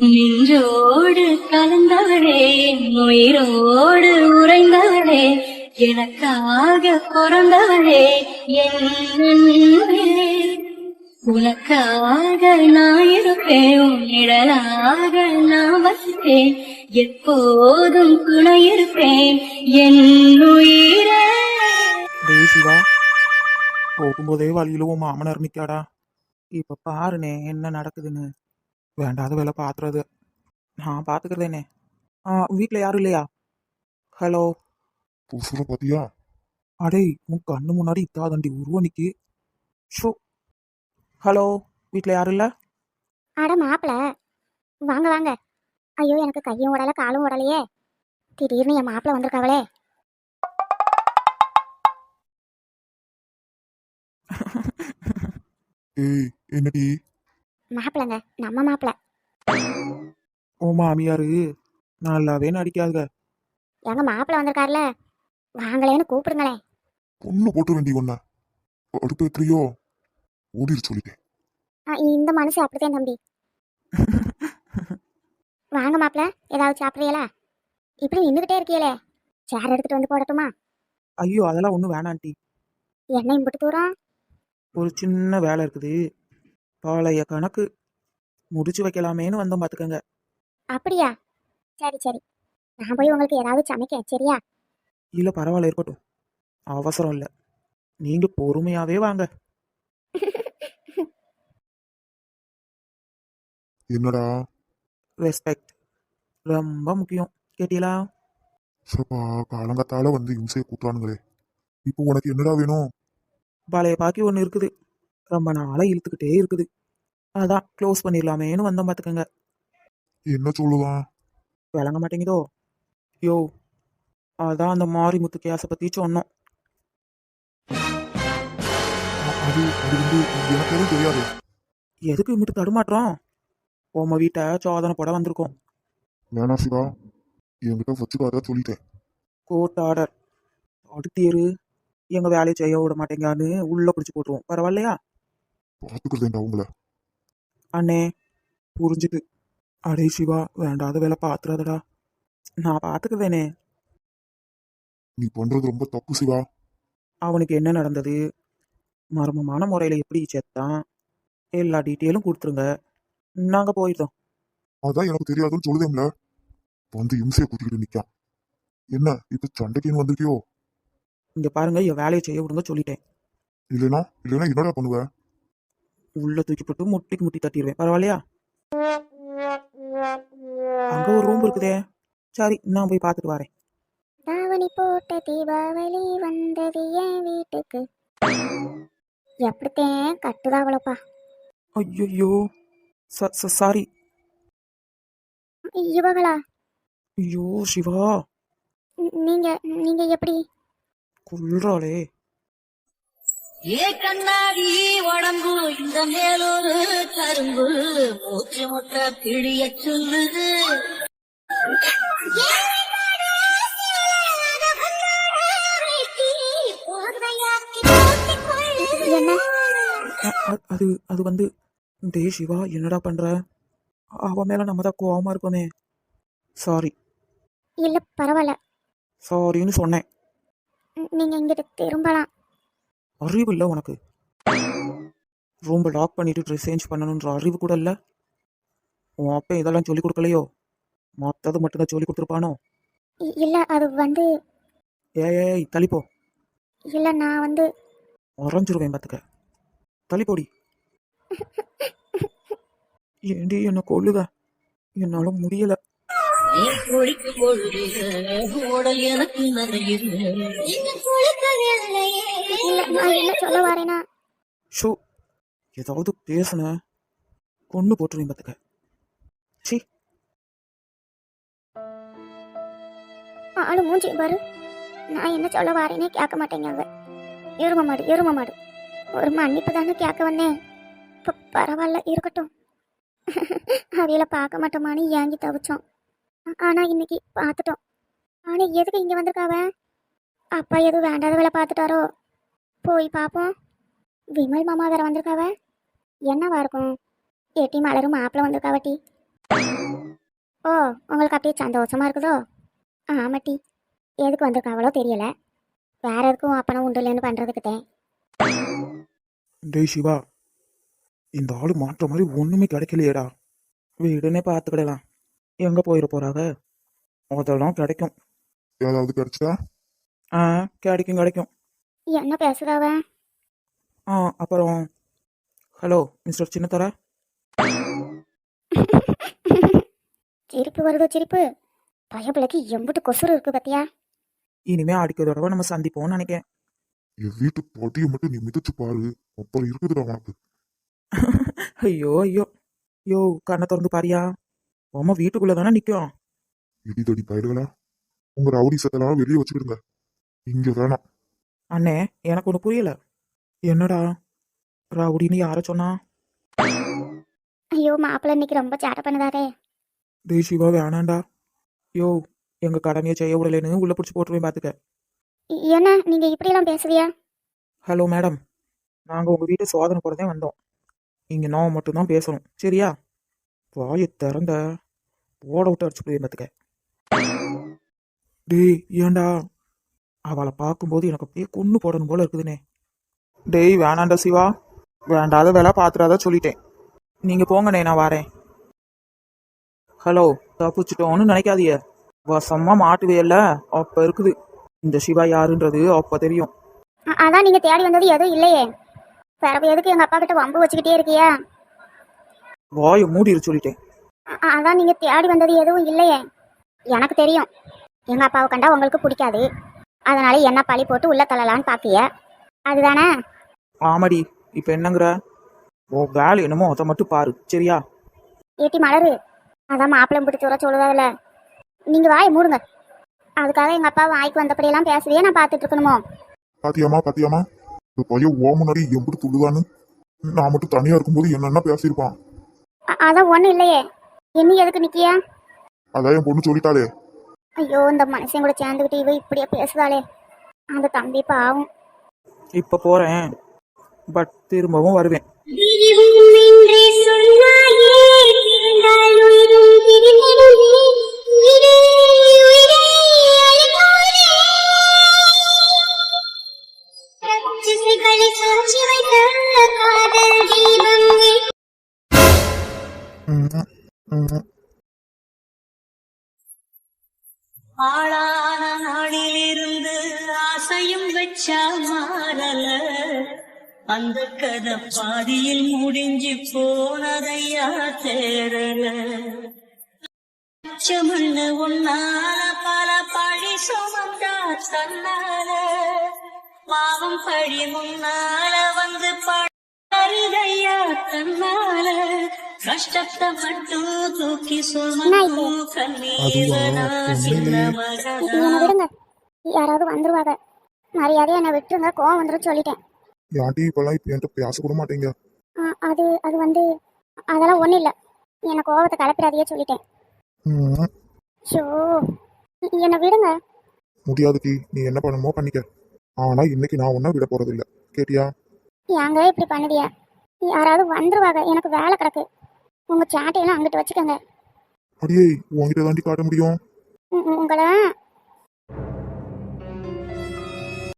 நெஞ்சோடு கலந்தவளே உயிரோடு உறைந்தவளே எனக்காக பிறந்தவளே என்னே உனக்காக நான் இருப்பேன் உன் நான் வசிப்பேன் எப்போதும் துணை இருப்பேன் என் உயிரே. சிவா போகும்போதே வழியில உன் மாமனார் நிக்காடா. இப்ப பாருனே என்ன நடக்குதுன்னு. வேண்டாத வேலை பாத்துறது. நான் பாத்துக்கிறதேனே. ஆ வீட்ல யாரும் இல்லையா? ஹலோ புசுர பாத்தியா? அடே உன் கண்ணு முன்னாடி இத்தாதண்டி உருவ நிக்கி ஷோ. ஹலோ வீட்ல யாரும் இல்ல? அட மாப்பிள. வாங்க வாங்க. ஐயோ எனக்கு கையும் உடல காலும் உடலையே. திடீர்னு என் மாப்பிள வந்திருக்காவளே. ஏய் என்னடி? மாப்பிளங்க நம்ம மாப்பிள உன் மாமியாரு. நல்லாவே நடிக்காதுங்க. எங்க மாப்பிள வந்திருக்காருல? வாங்களேன்னு கூப்பிடுங்களேன் பொண்ணு போட்டு வேண்டி ஒன்ன அடுப்பு எத்திரியோ ஓடிரு சொல்லிட்டேன். ஆ, இந்த மனுஷன் அப்படித்தான் தம்பி. வாங்க மாப்பிள ஏதாவது சாப்பிட்றீங்களா? இப்படி நின்றுகிட்டே இருக்கீங்களே. சேர் எடுத்துட்டு வந்து போடட்டுமா? ஐயோ அதெல்லாம் ஒன்றும் வேணாண்டி என்ன இம்புட்டு தூரம். ஒரு சின்ன வேலை இருக்குது. பழைய கணக்கு முடிச்சு வைக்கலாமேன்னு வந்தோம் பார்த்துக்கங்க அப்படியா? சரி சரி. நான் போய் உங்களுக்கு ஏதாவது சமைக்க சரியா? இல்லை பரவாயில்ல இருக்கட்டும். அவசரம் இல்லை. நீங்கள் பொறுமையாகவே வாங்க. என்னடா? ரெஸ்பெக்ட். ரொம்ப முக்கியம். கேட்டீங்களா? சப்பா காலங்கத்தால வந்து இம்சையை கூட்டுறானுங்களே இப்போ உனக்கு என்னடா வேணும்? பழைய பாக்கி ஒன்று இருக்குது. ரொம்ப நாளாக இழுத்துக்கிட்டே இருக்குது. அதான் க்ளோஸ் பண்ணிடலாமேன்னு வந்தோம் பார்த்துக்கங்க என்ன சொல்லுவான்? விளங்க மாட்டேங்குதோ? யோ அதான் அந்த மாரிமுத்து கேஸை பற்றி சொன்னோம். அது அது வந்து எனக்கு எதுவும் தெரியாது. எதுக்கு இங்கிட்டு தடுமாற்றம்? உம்ம வீட்டை சோதனை போட வந்திருக்கோம். வேணா சிவா என்கிட்ட வச்சுக்காத சொல்லிட்டேன். Court order. அடுத்தேரு எங்கள் வேலையை செய்ய விட மாட்டேங்கான்னு உள்ளே பிடிச்சி போட்டுருவோம். பரவாயில்லையா? பார்த்துக்கிறதேன்டா உங்களை. அண்ணே புரிஞ்சுது. அடே சிவா வேண்டாத வேலை பாத்துறாதடா. நான் பார்த்துக்குவேனே நீ பண்றது ரொம்ப தப்பு சிவா. அவனுக்கு என்ன நடந்தது? மர்மமான முறையில் எப்படி செத்தான்? எல்லா டீட்டெயிலும் கொடுத்துருங்க. நாங்கள் போயிட்டோம் அதான் எனக்கு தெரியாதுன்னு சொல்லுதேம்ல. வந்து இம்சையை குத்திக்கிட்டு நிக்கான் என்ன இப்ப சண்டைக்குன்னு வந்திருக்கியோ? இங்கே பாருங்க என் வேலையை செய்ய விடுங்க சொல்லிட்டேன். இல்லைனா இல்லைனா என்னடா பண்ணுவ? உள்ள தூக்கி போட்டு முட்டிக்கு முட்டி தட்டிடுவேன். பரவாயில்லையா? அங்கே ஒரு ரூம் இருக்குதே. சரி நான் போய் பார்த்துட்டு வரேன். தாவணி போட்ட தீபாவளி வந்தது என் வீட்டுக்கு. எப்படித்தேன் கட்டுதாவளப்பா ஐயோ சாரி இவங்களா? ஐயோ சிவா. நீங்க நீங்க எப்படி? கொள்றாளே ஏ கண்ணாடி உடம்பு இந்த மேலொரு கரும்பு மூச்சு முட்ட பிடிய சொல்லுது. அது அது வந்து டே சிவா என்னடா பண்ற? அவ மேல நம்ம தான் கோவமா இருக்கோமே. சாரி இல்ல பரவாயில்ல சாரின்னு சொன்னேன். நீங்க இங்கிட்டு திரும்பலாம். அறிவு இல்லை உனக்கு. ரூம்பை லாக் பண்ணிட்டு ட்ரெஸ் சேஞ்ச் பண்ணணுன்ற அறிவு கூட இல்லை. உன் அப்பா இதெல்லாம் சொல்லி கொடுக்கலையோ? மொத்தது மட்டும்தான் சொல்லி கொடுத்துருப்பானோ? இல்ல அது வந்து ஏய் தள்ளிப்போ இல்ல நான் வந்து உறைஞ்சிருவேன் பார்த்துக்க தள்ளிப்போடி ஏண்டி என்ன கொல்லுத? என்னால முடியல. நீ குளிக்கும் பொழுது உடல் எனக்கு நிறையுது இல்ல நான் என்ன சொல்ல வரேனா ஷோ ஏதாவது பேசுன? கொண்டு போட்டுருவேன் பார்த்துக்க சி. ஆளு மூஞ்சி பாரு. நான் என்ன சொல்ல வரேனே கேட்க மாட்டேங்க எரும மாடு எரும மாடு. ஒரு மன்னிப்பு தானே கேட்க வந்தேன். ப- பரவாயில்ல இருக்கட்டும். அவையில பார்க்க மாட்டோமான்னு ஏங்கி தவிச்சோம். ஆனா இன்னைக்கு பார்த்துட்டோம். ஆனா எதுக்கு இங்க வந்திருக்காவ? அப்பா எதுவும் வேண்டாத வேலை பார்த்துட்டாரோ? போய் பார்ப்போம். விமல் மாமா வேற வந்திருக்காவ? என்னவா இருக்கும்? ஏட்டி மலரும் மாப்பிள்ள வந்திருக்காவட்டி ஓ உங்களுக்கு அப்படியே சந்தோஷமா இருக்குதோ? ஆமாட்டி எதுக்கு வந்திருக்காவளோ தெரியல. வேற எதுக்கும் அப்பனும் உண்டு இல்லைன்னு பண்றதுக்குதேன் டேய் சிவா. இந்த ஆளு மாற்ற மாதிரி ஒண்ணுமே கிடைக்கலையேடா. வீடுன்னே பார்த்துக்கிடலாம். எங்க போயிட போறாங்க? அதெல்லாம் கிடைக்கும். ஏதாவது கிடைச்சா? ஆ கிடைக்கும் கிடைக்கும். என்ன பேசுறாவ ஆ அப்புறம் ஹலோ மிஸ்டர் சின்னத்தர? சிரிப்பு வருதோ சிரிப்பு? பயப்பிள்ளைக்கு எம்புட்டு கொசுறு இருக்கு பத்தியா? இனிமே அடிக்க தடவை நம்ம சந்திப்போம்னு நினைக்கிறேன் என் வீட்டு பொட்டியை மட்டும் நீ மிதிச்சு பாரு. அப்புறம் இருக்குதுடா உனக்கு. ஐயோ ஐயோ. யோ கண்ணை திறந்து பாரியா? அம்மா வீட்டுக்குள்ள தானே நிற்கும் இடிதடி பயல்களா? உங்க ரவுடி சத்தெல்லாம் வெளியே வச்சுக்கிடுங்க. இங்க வேணாம். அண்ணே எனக்கு ஒன்று புரியல. என்னடா? ரவுடின்னு யார சொன்னா? ஐயோ மாப்பிள்ளை இன்னைக்கு ரொம்ப சேட்டை பண்ணுதாரே. டேய் சிவா வேணாண்டா. யோ எங்க கடமையை செய்ய விடலைன்னு உள்ள பிடிச்சி போட்டுருவேன் பார்த்துக்க இ- என்ன? நீங்க இப்படியெல்லாம் பேசுவியா ஹலோ மேடம். நாங்கள் உங்கள் வீட்டு சோதனை போட தான் வந்தோம். இங்கே நான் மட்டும்தான் பேசணும். சரியா? வாயை திறந்த ஓட விட்டு அடிச்சு போய் டேய் ஏண்டா அவளை பார்க்கும்போது எனக்கு அப்படியே கொன்று போடணும் போல இருக்குதுனே. டேய் வேணாண்டா சிவா. வேண்டாத வேலை பார்த்துடாத சொல்லிட்டேன். நீங்கள் போங்கண்ணே நான் வரேன். ஹலோ தப்பிச்சிட்டோன்னு நினைக்காதீய வசமா மாட்டுவேல்ல அப்போ இருக்குது. இந்த சிவா யாருன்றது அப்போ தெரியும். அதான் நீங்க தேடி வந்தது எதுவும் இல்லையே. பிறகு எதுக்கு எங்க அப்பா கிட்ட வம்பு வச்சுக்கிட்டே இருக்கியா? வாயை மூடிரு சொல்லிட்டேன். அதான் நீங்க தேடி வந்தது எதுவும் இல்லையே. எனக்கு தெரியும். எங்க அப்பாவை கண்டா உங்களுக்கு பிடிக்காது. அதனால என்ன பழி போட்டு உள்ள தள்ளலான்னு பாப்பிய அதுதானே? ஆமாடி இப்போ என்னங்கிற? ஓ வேலை என்னமோ அதை மட்டும் பாரு சரியா? ஏட்டி மலரு அதான் மாப்பிள்ளை பிடிச்சி வர சொல்லுதாவில நீங்க வாயை மூடுங்க. அதுக்காக எங்க அப்பா வாய்க்கு வந்தபடியெல்லாம் பேசுறதே நான் பார்த்துட்டு இருக்கணுமோ? பாத்தியாமா பாத்தியாமா இந்த பையன் ஓ முன்னாடி எப்படி துள்ளுதான்னு. நான் மட்டும் தனியா இருக்கும்போது என்னென்ன பேசியிருப்பான்? அதான் ஒன்றும் இல்லையே. இன்னும் எதுக்கு நிக்கியா? அதான் என் பொண்ணு சொல்லிட்டாளே. ஐயோ இந்த மனுஷன் கூட சேர்ந்துக்கிட்டு இவ இப்படியே பேசுதாளே. அந்த தம்பி பாவம். இப்போ போகிறேன் பட் திரும்பவும் வருவேன். பிரிவுமின்றி சொன்னாயே ஆளான நாளிலிருந்து ஆசையும் வச்சா மாறல அந்த கதை பாதியில் முடிஞ்சு போனதையா தேடல மண்ணு உன்னால பல பழி சுமந்தா தன்னால பாவம் பழி முன்னால வந்து பழிதையா தன்னால மகனா என்னை விடுங்க. யாராவது வந்துருவாங்க. மரியாதையை என்னை விட்டுருங்க. கோவம் வந்துடும் சொல்லிட்டேன். ஏன்டி இப்பெல்லாம் இப்ப என்கிட்ட பேசக்கூட மாட்டேங்க? ஆ, அது அது வந்து அதெல்லாம் ஒன்றும் இல்லை. என்னை கோவத்தை கலப்பிடாதையே சொல்லிட்டேன். ஷோ என்னை விடுங்க. முடியாதுடி. நீ என்ன பண்ணணுமோ பண்ணிக்க. ஆனா இன்னைக்கு நான் உன்னை விட போறதில்ல. கேட்டியா? ஏங்க இப்படி பண்ணுதியா யாராவது வந்துருவாங்க. எனக்கு வேலை கிடக்கு. உங்கள் சாட்டையெல்லாம் அங்கிட்டு வச்சுக்கோங்க. அடியே உன்கிட்ட தாண்டி காட்ட முடியும்? உங்களை